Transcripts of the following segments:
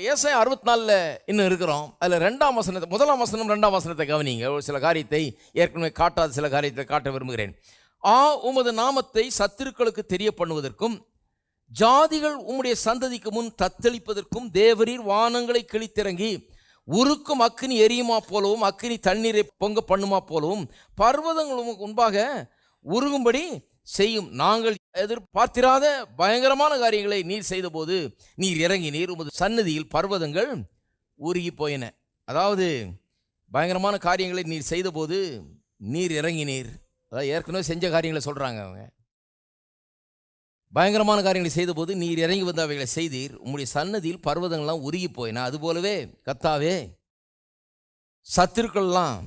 ஏசாயம் அறுபத்தி நாலில் இன்னும் இருக்கிறோம். அதில் ரெண்டாம் வசனத்தை முதலாம் வசனம் ரெண்டாம் வசனத்தை கவனிங்க. ஒரு சில காரியத்தை ஏற்கனவே காட்டாத சில காரியத்தை காட்ட விரும்புகிறேன். ஆ உமது நாமத்தை சத்துருக்களுக்கு தெரிய பண்ணுவதற்கும் ஜாதிகள் உம்முடைய சந்ததிக்கு முன் தத்தளிப்பதற்கும் தேவரீர் வானங்களை கிழித்திறங்கி உருக்கும் அக்கினி எரியுமா போலவும் அக்கினி தண்ணீரை பொங்க பண்ணுமா போலவும் பர்வதங்கள் உமக்கு முன்பாக உருகும்படி செய்யும். நாங்கள் எதிர்பார்த்திராத பயங்கரமான காரியங்களை நீர் செய்தபோது நீர் இறங்கினீர் உமது சன்னதியில் பர்வதங்கள் உருகி போயின. அதாவது பயங்கரமான காரியங்களை நீர் செய்தபோது நீர் இறங்கினீர் அதாவது ஏற்கனவே செஞ்ச காரியங்களை சொல்கிறாங்க அவங்க. பயங்கரமான காரியங்களை செய்தபோது நீர் இறங்கி வந்து அவைகளை செய்தீர். உம்முடைய சன்னதியில் பர்வதங்கள்லாம் உருகி போயின. அதுபோலவே கத்தாவே சத்துருக்கள்லாம்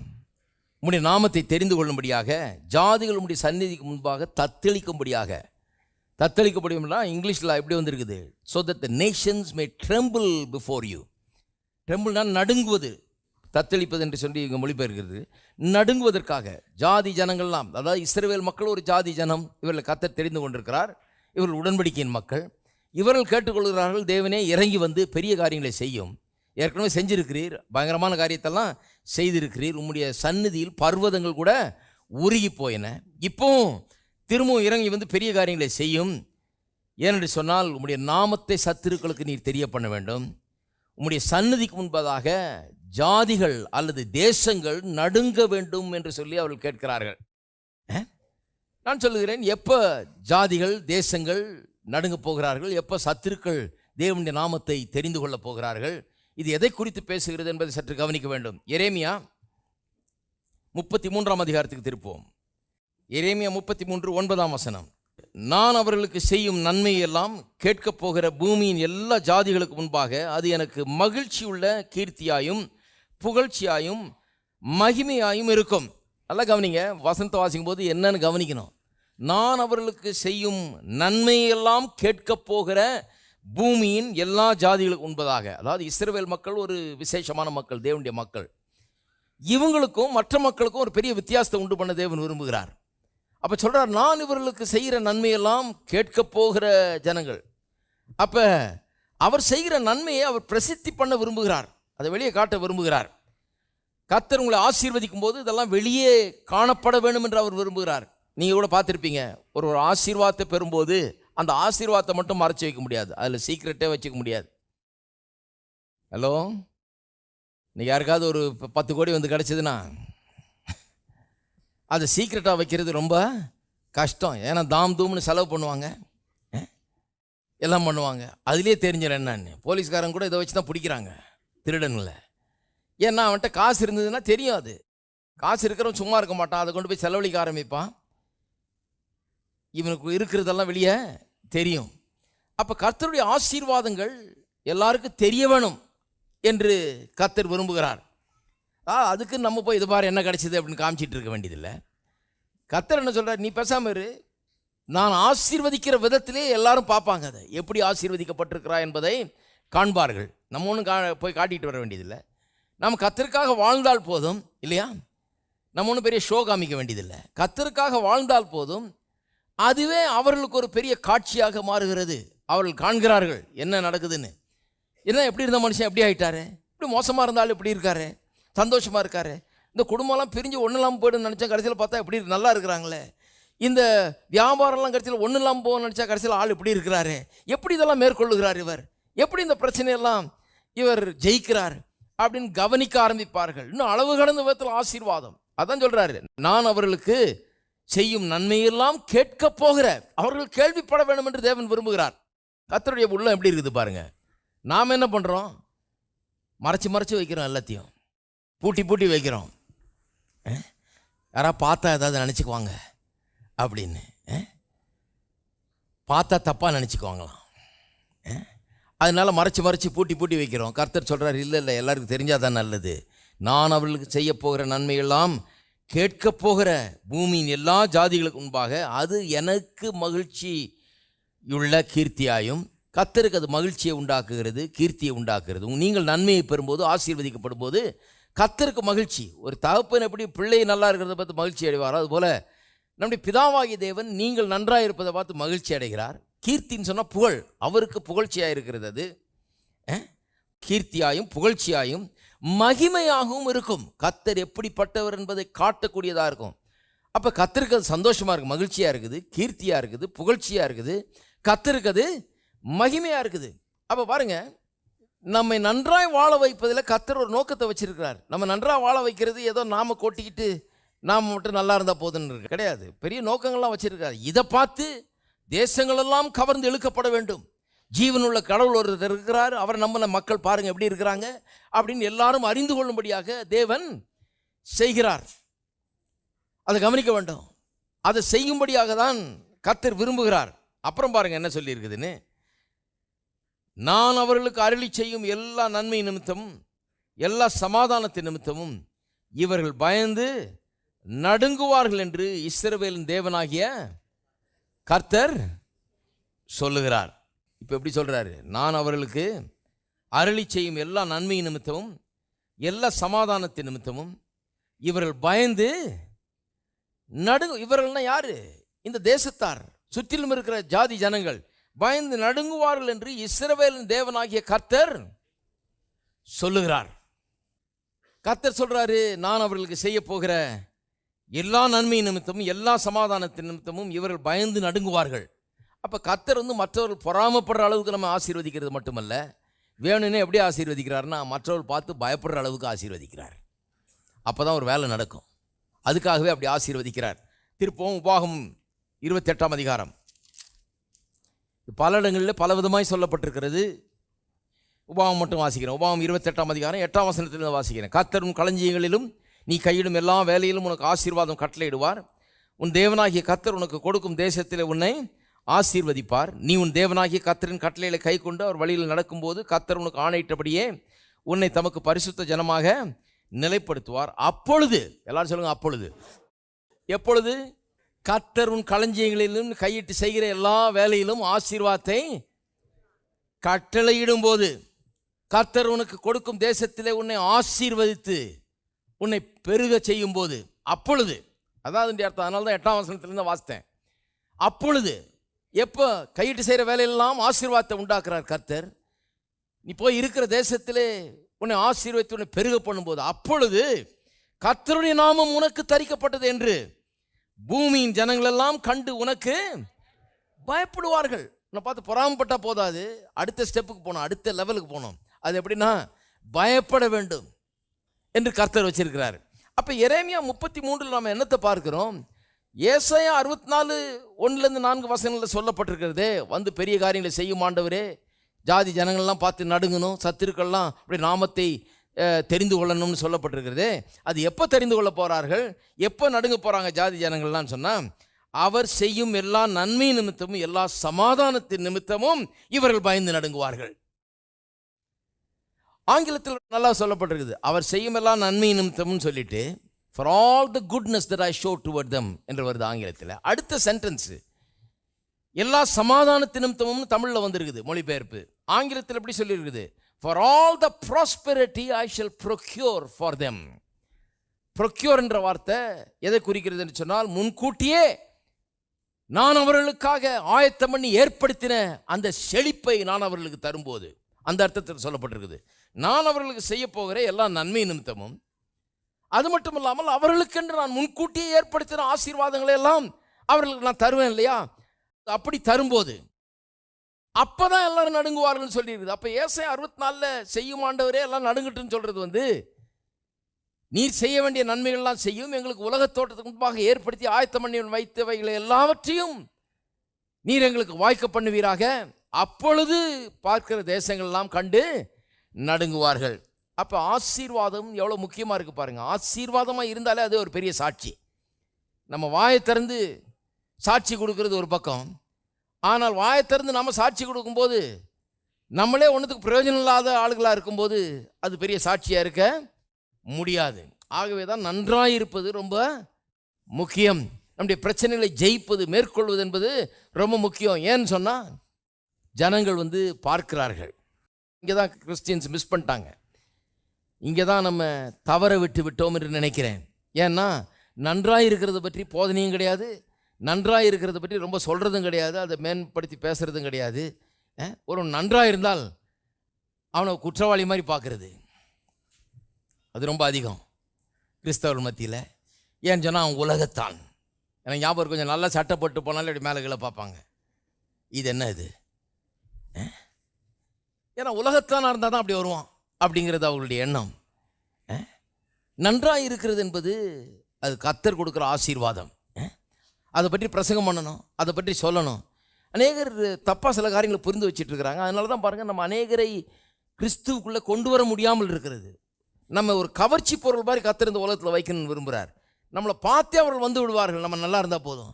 உம்முடைய நாமத்தை தெரிந்து கொள்ளும்படியாக ஜாதிகள் உம்முடைய சந்நிதிக்கு முன்பாக தத்தளிக்கும்படியாக தத்தளிக்கப்படும்னா இங்கிலீஷில் எப்படி வந்திருக்குது? So that the nations may tremble before you ட்ரெம்பிள்னா நடுங்குவது. தத்தளிப்பது என்று சொல்லி இங்கே மொழிபெயர்க்கிறது. நடுங்குவதற்காக. ஜாதி ஜனங்கள்லாம் அதாவது இஸ்ரவேல் மக்கள் ஒரு ஜாதி ஜனம். இவர்கள் கத்த தெரிந்து கொண்டிருக்கிறார். இவர்கள் உடன்படிக்கையின் மக்கள். இவர்கள் கேட்டுக்கொள்கிறார்கள் தேவனே இறங்கி வந்து பெரிய காரியங்களை செய்யும். ஏற்கனவே செஞ்சிருக்கிறீர் பயங்கரமான காரியத்தெல்லாம் செய்திருக்கிறீர். உம்முடைய சந்நிதியில் பர்வதங்கள் கூட உருகி போயின. இப்போவும் திரும்பவும் இறங்கி வந்து பெரிய காரியங்களை செய்யும். ஏனென்று சொன்னால் உம்முடைய நாமத்தை சத்துருக்களுக்கு நீர் தெரிய பண்ண வேண்டும். உம்முடைய சன்னதிக்கு முன்பதாக ஜாதிகள் அல்லது தேசங்கள் நடுங்க வேண்டும் என்று சொல்லி அவர்கள் கேட்கிறார்கள். நான் சொல்லுகிறேன் எப்போ ஜாதிகள் தேசங்கள் நடுங்க போகிறார்கள் எப்போ சத்துருக்கள் தேவனுடைய நாமத்தை தெரிந்து கொள்ளப் போகிறார்கள் இது எதை குறித்து பேசுகிறது என்பதை சற்று கவனிக்க வேண்டும். எரேமியா முப்பத்தி மூன்றாம் அதிகாரத்துக்கு திருப்போம் எரேமியா முப்பத்தி மூன்று ஒன்பதாம் வசனம். நான் அவர்களுக்கு செய்யும் நன்மையெல்லாம் கேட்கப் போகிற பூமியின் எல்லா ஜாதிகளுக்கு முன்பாக அது எனக்கு மகிழ்ச்சி உள்ள கீர்த்தியாயும் புகழ்ச்சியாயும் மகிமையாயும் இருக்கும். நல்லா கவனிங்க வசந்த வாசிக்கும் போது என்னன்னு கவனிக்கணும். நான் அவர்களுக்கு செய்யும் நன்மையெல்லாம் கேட்கப் போகிற பூமியின் எல்லா ஜாதிகளுக்கு உண்பதாக அதாவது இஸ்ரேல் மக்கள் ஒரு விசேஷமான மக்கள் தேவனுடைய மக்கள். இவங்களுக்கும் மற்ற மக்களுக்கும் ஒரு பெரிய வித்தியாசத்தை உண்டு பண்ண தேவன் விரும்புகிறார். அப்போ சொல்கிறார் நான் இவர்களுக்கு செய்கிற நன்மையெல்லாம் கேட்க போகிற ஜனங்கள். அப்போ அவர் செய்கிற நன்மையை அவர் பிரசித்தி பண்ண விரும்புகிறார். அதை வெளியே காட்ட விரும்புகிறார். கத்தர் உங்களை ஆசீர்வதிக்கும் போது இதெல்லாம் வெளியே காணப்பட வேண்டும் என்று அவர் விரும்புகிறார். நீங்கள் கூட பார்த்துருப்பீங்க ஒரு ஒரு ஆசீர்வாதத்தை பெறும்போது அந்த ஆசீர்வாதத்தை மட்டும் மறைச்சி வைக்க முடியாது. அதில் சீக்கிரட்டே வச்சுக்க முடியாது. ஹலோ? இன்னைக்கு யாருக்காவது ஒரு ப- பத்து கோடி வந்து கிடச்சிதுன்னா? அதை சீக்ரெட்டாக வைக்கிறது ரொம்ப கஷ்டம். ஏன்னா தாம் தூம்னு செலவு பண்ணுவாங்க. எல்லாம் பண்ணுவாங்க. அதுலேயே தெரிஞ்சிடும் என்னன்னு. போலீஸ்காரன் கூட இதை வச்சு தான் பிடிக்கிறாங்க. திருடன்களை. ஏன்னா அவன்கிட்ட காசு இருந்ததுன்னா தெரியும் அது. காசு இருக்கிறவன் சும்மா இருக்க மாட்டான். அதை கொண்டு போய் செலவழிக்க ஆரம்பிப்பான். இவனுக்கு இருக்கிறதெல்லாம் வெளியே தெரியும். அப்போ கர்த்தருடைய ஆசீர்வாதங்கள் எல்லாருக்கும் தெரிய வேணும் என்று கர்த்தர் விரும்புகிறார். ஆ அதுக்கு நம்ம போய் இது பாரு என்ன கிடச்சிது அப்படின்னு காமிச்சிட்டு இருக்க வேண்டியதில்லை. கத்தர் என்ன சொல்கிறார் நீ பேசாமல் இரு. நான் ஆசீர்வதிக்கிற விதத்திலே எல்லாரும் பார்ப்பாங்க அதை. எப்படி ஆசீர்வதிக்கப்பட்டிருக்கிறா என்பதை காண்பார்கள். நம்ம ஒன்றும் கா போய் காட்டிகிட்டு வர வேண்டியதில்லை. நம்ம கத்தருக்காக வாழ்ந்தால் போதும் இல்லையா? நம்ம ஒன்றும் பெரிய ஷோ காமிக்க வேண்டியதில்லை. கத்தருக்காக வாழ்ந்தால் போதும் அதுவே அவர்களுக்கு ஒரு பெரிய காட்சியாக மாறுகிறது. அவர்கள் காண்கிறார்கள் என்ன நடக்குதுன்னு. என்ன எப்படி இருந்த மனுஷன் எப்படி ஆகிட்டாரு இப்படி மோசமாக இருந்தாலும் இப்படி இருக்காரு? சந்தோஷமாக இருக்கார். இந்த குடும்பம்லாம் பிரிஞ்சு ஒன்றும் இல்லாமல் போய்டும் நினச்சா கடைசியில் பார்த்தா இப்படி நல்லா இருக்கிறாங்களே. இந்த வியாபாரம்லாம் கடைசியில் ஒன்றும் இல்லாமல் போக நினச்சா கடைசியில் ஆள் இப்படி இருக்கிறாரு. எப்படி இதெல்லாம் மேற்கொள்ளுகிறார் இவர்? எப்படி இந்த பிரச்சனையெல்லாம் இவர் ஜெயிக்கிறார்? அப்படின்னு கவனிக்க ஆரம்பிப்பார்கள். இன்னும் அளவு கடந்த விதத்தில் ஆசீர்வாதம். அதான் சொல்கிறாரு நான் அவர்களுக்கு செய்யும் நன்மையெல்லாம் கேட்க போகிற அவர்கள் கேள்விப்பட வேண்டும் என்று தேவன் விரும்புகிறார். கத்தருடைய உள்ளம் எப்படி இருக்குது பாருங்க. நாம் என்ன பண்ணுறோம் மறைச்சி மறைச்சி வைக்கிறோம் எல்லாத்தையும். பூட்டி பூட்டி வைக்கிறோம். யாராவது பார்த்தா ஏதாவது நினச்சிக்குவாங்க. அப்படின்னு. பார்த்தா தப்பாக நினச்சிக்குவாங்களாம். அதனால் மறைச்சி மறைச்சு மறைச்சு பூட்டி பூட்டி வைக்கிறோம். கர்த்தர் சொல்கிறார் இல்லை இல்லை எல்லாருக்கும் தெரிஞ்சால் தான் நல்லது. நான் அவர்களுக்கு செய்ய போகிற நன்மையெல்லாம் கேட்க போகிற பூமியின் எல்லா ஜாதிகளுக்கு முன்பாக அது எனக்கு மகிழ்ச்சி உள்ள கீர்த்தியாயும் கத்தருக்கு அது மகிழ்ச்சியை உண்டாக்குகிறது கீர்த்தியை உண்டாக்குறது நீங்கள் நன்மையை பெறும்போது ஆசீர்வதிக்கப்படும் போது கத்தருக்கு மகிழ்ச்சி. ஒரு தகப்பன் எப்படி பிள்ளை நல்லா இருக்கிறத பார்த்து மகிழ்ச்சி அடைவாரோ அதுபோல் நம்முடைய பிதாவாகிய தேவன் நீங்கள் நன்றாக இருப்பதை பார்த்து மகிழ்ச்சி அடைகிறார். கீர்த்தின்னு சொன்னால் புகழ். அவருக்கு புகழ்ச்சியாக இருக்கிறது அது. கீர்த்தியாயும் புகழ்ச்சியாயும் மகிமையாகவும் இருக்கும். கத்தர் எப்படிப்பட்டவர் என்பதை காட்டக்கூடியதாக இருக்கும். அப்போ கத்திருக்கிறது அது சந்தோஷமாக இருக்குது மகிழ்ச்சியாக இருக்குது கீர்த்தியாக இருக்குது புகழ்ச்சியாக இருக்குது. கத்தருக்கு அது மகிமையாக இருக்குது. அப்போ பாருங்க நம்மை நன்றாய் வாழ வைப்பதில் கத்தர் ஒரு நோக்கத்தை வச்சிருக்கிறார். நம்ம நன்றாக வாழ வைக்கிறது ஏதோ நாம் கொட்டிக்கிட்டு நாம் மட்டும் நல்லா இருந்தால் போதுன்னு கிடையாது. பெரிய நோக்கங்கள்லாம் வச்சுருக்காரு. இதை பார்த்து தேசங்களெல்லாம் கவர்ந்து இழுக்கப்பட வேண்டும். ஜீவனுள்ள கடவுள் ஒருத்தர் இருக்கிறார். அவர் நம்மளை மக்கள் பாருங்கள் எப்படி இருக்கிறாங்க. அப்படின்னு எல்லாரும் அறிந்து கொள்ளும்படியாக தேவன் செய்கிறார். அதை கவனிக்க வேண்டும். அதை செய்யும்படியாக தான் கத்தர் விரும்புகிறார். அப்புறம் பாருங்கள் என்ன சொல்லியிருக்குதுன்னு? நான் அவர்களுக்கு அருளி செய்யும் எல்லா நன்மை நிமித்தமும் எல்லா சமாதானத்தை நிமித்தமும் இவர்கள் பயந்து நடுங்குவார்கள் என்று இஸ்ரவேலின் தேவனாகிய கர்த்தர் சொல்லுகிறார். இப்போ எப்படி சொல்கிறாரு நான் அவர்களுக்கு அருளி செய்யும் எல்லா நன்மை நிமித்தமும் எல்லா சமாதானத்தை நிமித்தமும் இவர்கள் பயந்து நடு இவர்கள்னா யார்? இந்த தேசத்தார். சுற்றிலும் இருக்கிற ஜாதி ஜனங்கள். பயந்து நடுங்குவார்கள் என்று இஸ்ரவேலின் தேவனாகிய கர்த்தர் சொல்லுகிறார். கர்த்தர் சொல்கிறாரு நான் அவர்களுக்கு செய்ய போகிற எல்லா நன்மை நிமித்தமும் எல்லா சமாதானத்தின் நிமித்தமும் இவர்கள் பயந்து நடுங்குவார்கள். அப்போ கர்த்தர் வந்து மற்றவர்கள் பொறாமப்படுற அளவுக்கு நம்ம ஆசீர்வதிக்கிறது மட்டுமல்ல வேணும்னே எப்படி ஆசீர்வதிக்கிறாருன்னா மற்றவர்கள் பார்த்து பயப்படுற அளவுக்கு ஆசீர்வதிக்கிறார். அப்போ தான் ஒரு வேலை நடக்கும். அதுக்காகவே அப்படி ஆசீர்வதிக்கிறார். திருப்பவும் உபாகம் இருபத்தெட்டாம் அதிகாரம். பல இடங்களில் பல விதமாய் சொல்லப்பட்டிருக்கிறது. உபாவம் மட்டும் வாசிக்கிறேன். உபாவம் இருபத்தெட்டாம் அதிகாரம் எட்டாம் வசனத்திலிருந்து வாசிக்கிறேன். கத்தரும் களஞ்சியங்களிலும் நீ கையிடும் எல்லா வேலையிலும் உனக்கு ஆசீர்வாதம் கட்டளையிடுவார். உன் தேவனாகிய கத்தர் உனக்கு கொடுக்கும் தேசத்தில் உன்னை ஆசீர்வதிப்பார். நீ உன் தேவனாகிய கத்தரின் கட்டளைகளை கை கொண்டு அவர் வழியில் நடக்கும்போது கத்தர் உனக்கு ஆணையிட்டபடியே உன்னை தமக்கு பரிசுத்த ஜனமாக நிலைப்படுத்துவார். அப்பொழுது எல்லாரும் சொல்லுங்கள் அப்பொழுது. எப்பொழுது? கத்தர் உன் களஞ்சியங்களிலும் கையிட்டு செய்கிற எல்லா வேலையிலும் ஆசீர்வாதத்தை கட்டளையிடும் போது கர்த்தர் உனக்கு கொடுக்கும் தேசத்திலே உன்னை ஆசீர்வதித்து உன்னை பெருக செய்யும் போது அப்பொழுது அதாவது இந்த அர்த்தம் அதனால தான் எட்டாம் வசனத்திலேருந்து வாசித்தேன். அப்பொழுது எப்போ கையிட்டு செய்கிற வேலையெல்லாம் ஆசீர்வாதத்தை உண்டாக்குறார் கர்த்தர்? நீ போய் இருக்கிற தேசத்திலே உன்னை ஆசீர்வதித்து உன்னை பெருக பண்ணும்போது அப்பொழுது கர்த்தருடைய நாமம் உனக்கு தரிக்கப்பட்டது என்று பூமியின் ஜனங்களெல்லாம் கண்டு உனக்கு பயப்படுவார்கள். உன்னை பார்த்து பொறாமப்பட்டால் போதாது. அடுத்த ஸ்டெப்புக்கு போகணும். அடுத்த லெவலுக்கு போகணும். அது எப்படின்னா பயப்பட வேண்டும் என்று கர்த்தர் வச்சிருக்கிறார். அப்போ இறைமையா முப்பத்தி மூன்றில் நம்ம என்னத்தை பார்க்கிறோம்? ஏசையா அறுபத்தி நாலு ஒன்றுலேருந்து நான்கு வசனங்களில் சொல்லப்பட்டிருக்கிறதே வந்து பெரிய காரியங்களை செய்யும் ஆண்டவரே ஜாதி ஜனங்கள்லாம் பார்த்து நடுங்கணும் சத்துருக்கள்லாம் அப்படி நாமத்தை தெரிந்து கொள்ளணும்னு சொல்லப்பட்டிருக்கிறது. அது எப்போ தெரிந்து கொள்ள போகிறார்கள் எப்போ நடுங்க போகிறாங்க ஜாதி ஜனங்கள்லாம் சொன்னால் அவர் செய்யும் எல்லா நன்மை நிமித்தமும் எல்லா சமாதானத்தின் நிமித்தமும் இவர்கள் பயந்து நடுங்குவார்கள். ஆங்கிலத்தில் நல்லா சொல்லப்பட்டிருக்குது. அவர் செய்யும் எல்லா நன்மை நிமித்தம்னு சொல்லிட்டு for all the goodness that I show toward them என்று வருது ஆங்கிலத்தில். அடுத்த சென்டென்ஸு எல்லா சமாதானத்து நிமித்தமும் தமிழில் வந்திருக்குது மொழிபெயர்ப்பு. ஆங்கிலத்தில் எப்படி சொல்லியிருக்குது for all the prosperity I shall procure for them procure என்ற வார்த்தை எதை குறிக்கிறது என்று சொன்னால் முன்கூட்டியே நான் அவர்களுக்காக ஆயத்தம் பண்ணி ஏற்படுத்தின அந்த செழிப்பை நான் அவர்களுக்கு தரும்போது. அந்த அர்த்தத்தில் சொல்லப்பட்டிருக்குது. நான் அவர்களுக்கு செய்ய போகிற எல்லா நன்மை நிமித்தமும் அது மட்டும் இல்லாமல் அவர்களுக்கென்று நான் முன்கூட்டியே ஏற்படுத்தின ஆசீர்வாதங்களை எல்லாம் அவர்களுக்கு நான் தருவேன் இல்லையா? அப்படி தரும்போது அப்பதான் எல்லாரும் நடுங்குவார்கள்னு சொல்லியிருக்குது. அப்போ ஏசை அறுபத்தி நாலில் செய்யும் ஆண்டவரே எல்லாம் நடுங்கட்டுன்னு சொல்கிறது வந்து நீர் செய்ய வேண்டிய நன்மைகள்லாம் செய்யும் எங்களுக்கு உலகத் தோட்டத்துக்கு முன்பாக ஏற்படுத்தி ஆயத்த பண்ணி வைத்தவைகளை எல்லாவற்றையும் நீர் எங்களுக்கு வாய்க்க பண்ணுவீராக. அப்பொழுது பார்க்கிற தேசங்கள்லாம் கண்டு நடுங்குவார்கள். அப்போ ஆசீர்வாதம் எவ்வளோ முக்கியமாக இருக்குது பாருங்கள் ஆசீர்வாதமாக இருந்தாலே அது ஒரு பெரிய சாட்சி. நம்ம வாயை திறந்து சாட்சி கொடுக்கறது ஒரு பக்கம் ஆனால் வாயை திறந்து நம்ம சாட்சி கொடுக்கும்போது நம்மளே ஒன்றுத்துக்கு பிரயோஜனம் இல்லாத ஆளுகளாக இருக்கும்போது அது பெரிய சாட்சியாக இருக்க முடியாது. ஆகவே தான் நன்றாக இருப்பது ரொம்ப முக்கியம். நம்முடைய பிரச்சனைகளை ஜெயிப்பது மேற்கொள்வது என்பது ரொம்ப முக்கியம். ஏன்னு சொன்னால் ஜனங்கள் வந்து பார்க்கிறார்கள். இங்கே தான் கிறிஸ்டியன்ஸ் மிஸ் பண்ணிட்டாங்க. இங்கே தான் நம்ம தவற விட்டு விட்டோம் என்று நினைக்கிறேன். ஏன்னா நன்றாக இருக்கிறத பற்றி போதனையும் கிடையாது. நன்றாக இருக்கிறத பற்றி ரொம்ப சொல்கிறதும் கிடையாது அதை மேம்படுத்தி பேசுகிறதும் கிடையாது. ஒரு நன்றாக இருந்தால் அவனை குற்றவாளி மாதிரி பார்க்குறது. அது ரொம்ப அதிகம் கிறிஸ்தவர் மத்தியில். ஏன்னு சொன்னால் அவன் உலகத்தான். எனக்கு ஞாபகம் கொஞ்சம் நல்லா சட்டை போட்டு போனாலும் இப்படி மேலே கீழே பார்ப்பாங்க. இது என்ன இது? ஏன்னா உலகத்தானாக இருந்தால் தான் அப்படி வருவான் அப்படிங்கிறது அவங்களுடைய எண்ணம். நன்றாக இருக்கிறது என்பது அது கத்தர் கொடுக்குற ஆசீர்வாதம். அதை பற்றி பிரசங்கம் பண்ணணும் அதை பற்றி சொல்லணும். அநேகர் தப்பாக சில காரியங்களை புரிந்து வச்சிட்டு இருக்கிறாங்க அதனால தான் பாருங்கள் நம்ம அநேகரை கிறிஸ்துவுக்குள்ளே கொண்டு வர முடியாமல் இருக்கிறது. நம்ம ஒரு கவர்ச்சி பொருள் மாதிரி கத்திருந்த இந்த உலகத்தில் வைக்கணும்னு விரும்புகிறார் நம்மளை பார்த்தே அவர்கள் வந்து விடுவார்கள் நம்ம நல்லா இருந்தால் போதும்.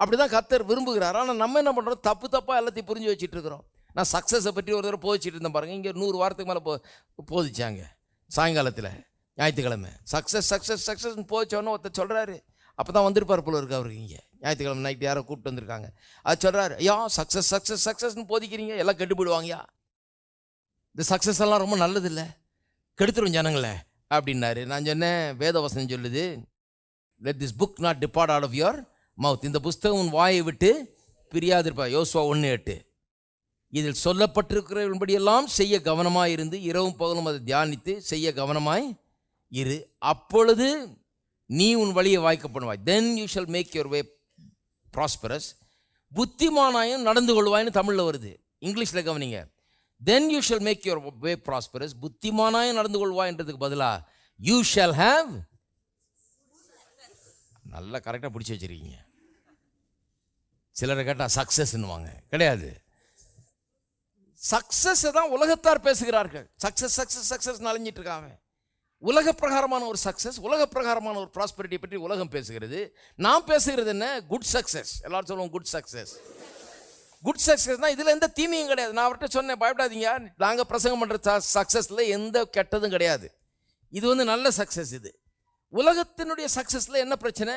அப்படி தான் கத்தர் விரும்புகிறார். ஆனால் நம்ம என்ன பண்ணுறோம் தப்பு தப்பாக எல்லாத்தையும் புரிஞ்சு வச்சுட்டு இருக்கிறோம் நான் சக்ஸஸை பற்றி ஒரு தடவை போதிச்சிட்டு இருந்தேன் பாருங்கள் இங்கே நூறு வாரத்துக்கு மேலே போ போதிச்சாங்க. சாயங்காலத்தில் ஞாயிற்றுக்கிழமை. சக்ஸஸ் சக்ஸஸ் சக்ஸஸ்னு போதிச்சோன்னு ஒருத்தர் சொல்கிறாரு அப்போ தான் வந்திருப்பார் போல இருக்கு அவருக்கு இங்கே. ஞாயிற்றுக்கிழமை நைட்டு யாரோ கூப்பிட்டு வந்திருக்காங்க. அது சொல்கிறார் ஐயா சக்ஸஸ் சக்ஸஸ் சக்ஸஸ்னு போதிக்கிறீங்க எல்லாம் கெட்டு போயிடுவாங்கயா இந்த சக்ஸஸ் எல்லாம் ரொம்ப நல்லதில்லை. கெடுத்துரும் ஜனங்களே அப்படின்னாரு. நான் சொன்னேன் வேதவசனம் சொல்லுது let this book not depart out of your mouth இந்த புஸ்தகம் உன் வாயை விட்டு பிரியாதிருப்பா. யோசுவா ஒன்று எட்டு. இதில் சொல்லப்பட்டிருக்கிறபடியெல்லாம் செய்ய கவனமாக இருந்து இரவும் பகலும் அதை தியானித்து செய்ய கவனமாய் இரு. அப்பொழுது நீ உன் வழியை வாய்க்கப்படுவாய் then you shall make your way prosperous புத்திமானாயும் நடந்து கொள்வாயின்னு தமிழில் வருது. இங்கிலீஷில் கவனிங்க. Then you shall make your way prosperous புத்திமானாயும் நடந்து கொள்வாய்ன்றதுக்கு பதிலாக யூ ஷல் ஹேவ் நல்லா கரெக்டாக பிடிச்சி வச்சிருக்கீங்க. சிலரை கேட்டால் சக்ஸஸ்ன்னுவாங்க கிடையாது. சக்ஸஸை தான் உலகத்தார் பேசுகிறார்கள். சக்ஸஸ் சக்ஸஸ் சக்ஸஸ் நலைஞ்சிட்டு இருக்காங்க உலக பிரகாரமான ஒரு சக்ஸஸ் உலக பிரகாரமான ஒரு ப்ராஸ்பரிட்டி பற்றி உலகம் பேசுகிறது. நான் பேசுகிறது என்ன? குட் சக்ஸஸ் எல்லாரும் சொல்லுவோம் குட் சக்ஸஸ் குட் சக்ஸஸ்னால் இதில் எந்த தீமையும் கிடையாது. நான் அவர்கிட்ட சொன்னேன் பயப்படாதீங்க. நாங்கள் பிரசங்கம் பண்ணுற சக்ஸஸில் எந்த கெட்டதும் கிடையாது. இது வந்து நல்ல சக்ஸஸ் இது. உலகத்தினுடைய சக்ஸஸில் என்ன பிரச்சனை?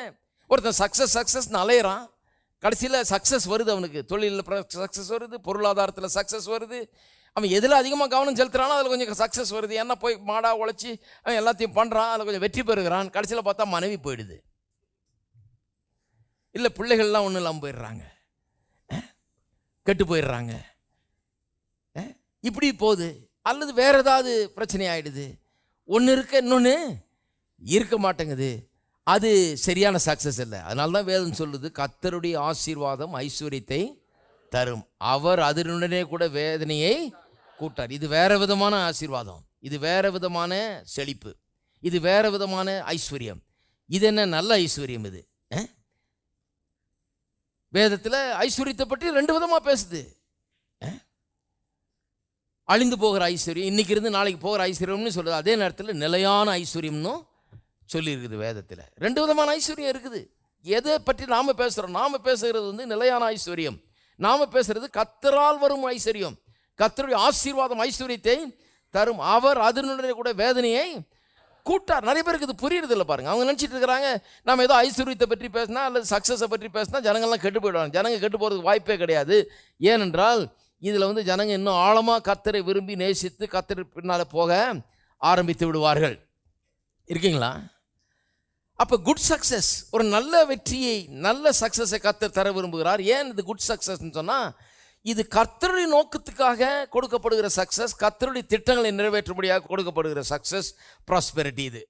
ஒருத்தன் சக்ஸஸ் சக்ஸஸ்னு அலையிறான். கடைசியில் சக்ஸஸ் வருது அவனுக்கு. தொழிலில் சக்ஸஸ் வருது பொருளாதாரத்தில் சக்ஸஸ் வருது. அவன் எதில் அதிகமாக கவனம் செலுத்துறானோ அதில் கொஞ்சம் சக்ஸஸ் வருது. ஏன்னா போய் மாடாக உழைச்சி அவன் எல்லாத்தையும் பண்ணுறான் அதில் கொஞ்சம் வெற்றி பெறுகிறான். கடைசியில் பார்த்தா மனைவி போயிடுது. இல்லை பிள்ளைகள்லாம் ஒன்றும் இல்லாமல் போயிடுறாங்க. கெட்டு போயிடுறாங்க. இப்படி போகுது. அல்லது வேறு ஏதாவது பிரச்சனை ஆகிடுது ஒன்று இருக்க இன்னொன்று இருக்க மாட்டேங்குது. அது சரியான சக்ஸஸ் இல்லை. அதனால தான் வேதம் சொல்லுது கத்தருடைய ஆசீர்வாதம் ஐஸ்வர்யத்தை தரும். அவர் அதனுடனே கூட வேதனையை கூட்டார். இது வேற விதமான ஆசீர்வாதம். இது வேற விதமான செழிப்பு. இது வேற விதமான ஐஸ்வர்யம். இது என்ன நல்ல ஐஸ்வர்யம் இது? வேதத்தில் ஐஸ்வர்யத்தை பற்றி ரெண்டு விதமாக பேசுது. அழிந்து போகிற ஐஸ்வர்யம் இன்னைக்கு இருந்து நாளைக்கு போகிற ஐஸ்வர்யம்னு சொல்லுது அதே நேரத்தில் நிலையான ஐஸ்வர்யம்னு சொல்லியிருக்குது வேதத்தில். ரெண்டு விதமான ஐஸ்வர்யம் இருக்குது. எதை பற்றி நாம் பேசுகிறோம் நாம் பேசுகிறது வந்து நிலையான ஐஸ்வர்யம். நாம் பேசுகிறது கத்தரால் வரும் ஐஸ்வர்யம். கத்தருடைய ஆசீர்வாதம் ஐஸ்வர்யத்தை தரும் அவர் அதனுடைய கூட வேதனையை கூட்டார். நிறைய பேருக்கு இது புரியுறது இல்லை பாருங்க. அவங்க நினச்சிட்டு இருக்கிறாங்க நம்ம ஏதோ ஐஸ்வர்யத்தை பற்றி பேசினா அல்லது சக்ஸஸை பற்றி பேசினா ஜனங்கள்லாம் கெட்டு போயிடுவாங்க. ஜனங்க கெட்டு போகிறதுக்கு வாய்ப்பே கிடையாது. ஏனென்றால் இதில் வந்து ஜனங்க இன்னும் ஆழமாக கத்தரை விரும்பி நேசித்து கத்தரை பின்னால் போக ஆரம்பித்து விடுவார்கள். இருக்கீங்களா? அப்போ குட் சக்ஸஸ் ஒரு நல்ல வெற்றியை நல்ல சக்ஸஸை கத்தர் தர விரும்புகிறார். ஏன் இது குட் சக்ஸஸ்ன்னு சொன்னால் இது கர்த்தருடைய நோக்கத்துக்காக கொடுக்கப்படுகிற சக்ஸஸ் கர்த்தருடைய திட்டங்களை நிறைவேற்றும்படியாக கொடுக்கப்படுகிற சக்ஸஸ் ப்ராஸ்பெரிட்டி இது.